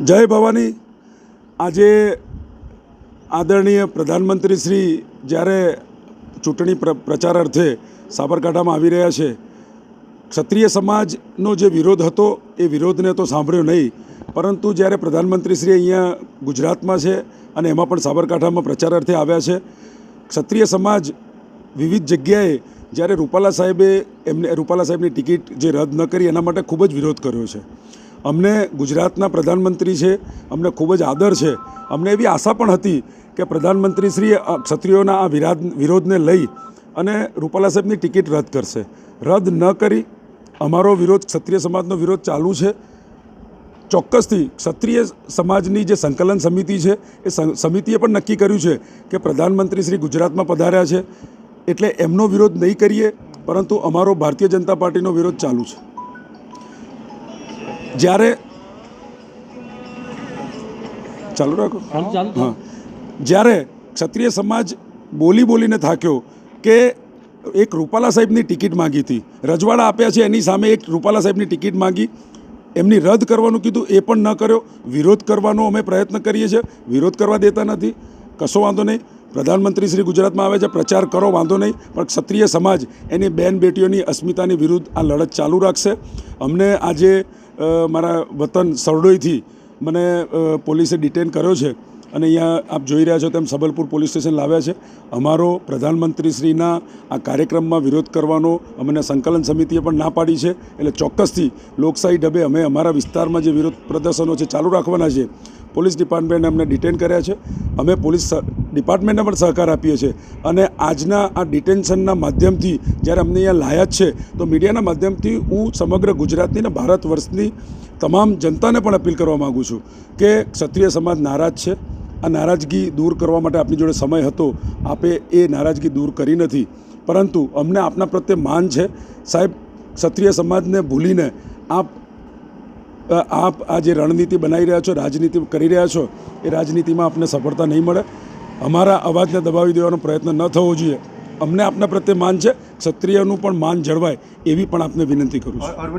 જય ભવાની. આજે આદરણીય પ્રધાનમંત્રી શ્રી જ્યારે ચૂંટણી પ્ર, પ્રચાર અર્થે સાબરકાંઠામાં આવી રહ્યા છે, ક્ષત્રિય સમાજનો જે વિરોધ હતો એ વિરોધને તો સાંભળ્યો નહીં, પરંતુ જ્યારે પ્રધાનમંત્રી શ્રી અહીંયા ગુજરાતમાં છે અને એમાં પણ સાબરકાંઠામાં પ્રચાર અર્થે આવ્યા છે, ક્ષત્રિય સમાજ વિવિધ જગ્યાએ જ્યારે રૂપાલા સાહેબે એમને, રૂપાલા સાહેબની ટિકિટ જે રદ ન કરી એના માટે ખૂબ જ વિરોધ કર્યો છે. અમને ગુજરાતના પ્રધાનમંત્રી છે, અમને ખૂબ જ આદર છે. અમને એવી આશા પણ હતી કે પ્રધાનમંત્રી શ્રી ક્ષત્રિયોના આ વિરાદ, વિરોધને લઈ અને રૂપાલા સાહેબની ટિકિટ રદ કરશે. રદ ન કરી અમારો વિરોધ, ક્ષત્રિય સમાજનો વિરોધ ચાલુ છે. ચોક્કસથી ક્ષત્રિય સમાજની જે સંકલન સમિતિ છે, એ સમિતિએ પણ નક્કી કર્યું છે કે પ્રધાનમંત્રી શ્રી ગુજરાતમાં પધાર્યા છે. એટલે એમનો વિરોધ નહીં કરીએ, પરંતુ અમારો ભારતીય જનતા પાર્ટીનો વિરોધ ચાલુ છે. જ્યારે ચાલુ રાખો. હા. જ્યારે ક્ષત્રિય સમાજ બોલી બોલીને થાક્યો કે એક રૂપાલા સાહેબની ટિકિટ માગી હતી રજવાડા આપ્યા છે એની સામે એક રૂપાલા સાહેબની ટિકિટ માગી એમની રદ કરવાનું કીધું એ પણ ન કર્યો. વિરોધ કરવાનો અમે પ્રયત્ન કરીએ છીએ. વિરોધ કરવા દેતા નથી. કશો વાંધો નહીં. પ્રધાનમંત્રી શ્રી ગુજરાતમાં આવે છે પ્રચાર કરો વાંધો નહીં. પણ ક્ષત્રિય સમાજ એની બેન બેટીઓની અસ્મિતાની વિરુદ્ધ આ લડત ચાલુ રાખશે. અમને આજે મારા વતન સરડોઈથી મને પોલીસે ડિટેન કર્યો છે. અને અહીંયા આપ જોઈ રહ્યા છો તેમ સબલપુર પોલીસ સ્ટેશન લાવ્યા છે. અમારો પ્રધાનમંત્રીશ્રીના આ કાર્યક્રમમાં વિરોધ કરવાનો અમને સંકલન સમિતિએ પણ ના પાડી છે. એટલે ચોક્કસથી લોકશાહી ઢબે અમે અમારા વિસ્તારમાં જે વિરોધ પ્રદર્શનો છે ચાલુ રાખવાના છે, પોલીસ ડિપાર્ટમેન્ટે અમને ડિટેન કર્યા છે. અમે પોલીસ ડિપાર્ટમેન્ટને પણ સહકાર આપીએ છીએ. અને આજના આ ડિટેન્શનના માધ્યમથી જ્યારે અમને અહીંયા લાયા જ છે, તો મીડિયાના માધ્યમથી હું સમગ્ર ગુજરાતની અને ભારત વર્ષની તમામ જનતાને પણ અપીલ કરવા માગું છું કે ક્ષત્રિય સમાજ નારાજ છે. આ નારાજગી દૂર કરવા માટે આપની જોડે સમય હતો. આપે એ નારાજગી દૂર કરી નથી. પરંતુ અમને આપના પ્રત્યે માન છે. સાહેબ, ક્ષત્રિય સમાજને ભૂલીને આપ આપ આ જે રણનીતિ બનાવી રહ્યા છો, રાજનીતિ કરી રહ્યા છો, એ રાજનીતિમાં આપને સફળતા નહીં મળે. અમારા અવાજને દબાવી દેવાનો પ્રયત્ન ન થવો જોઈએ. અમને આપના પ્રત્યે માન છે. ક્ષત્રિયનું પણ માન જળવાય એવી પણ આપને વિનંતી કરું છું.